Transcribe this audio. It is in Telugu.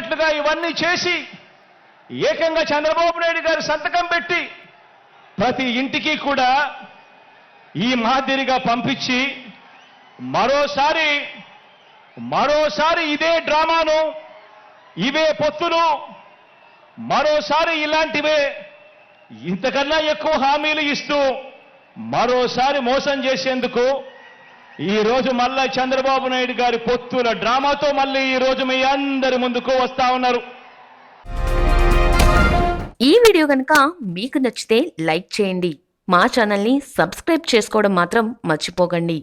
పాంఫ్లెట్లుగా ఇవన్నీ చేసి ఏకంగా చంద్రబాబు నాయుడు గారు సంతకం పెట్టి ప్రతి ఇంటికి కూడా ఈ మాదిరిగా పంపించి మరోసారి మరోసారి ఇదే డ్రామాను ఇవే పొత్తులు మరోసారి ఇలాంటివే ఇంతకన్నా ఎక్కువ హామీలు ఇస్తూ మరోసారి మోసం చేసేందుకు ఈ రోజు మళ్ళా చంద్రబాబు నాయుడు గారి పొత్తుల డ్రామాతో మళ్ళీ ఈ రోజు మీ అందరి ముందుకు వస్తా ఉన్నారు. ఈ వీడియో కనుక మీకు నచ్చితే లైక్ చేయండి. మా ఛానల్ని సబ్స్క్రైబ్ చేసుకోవడం మాత్రం మర్చిపోకండి.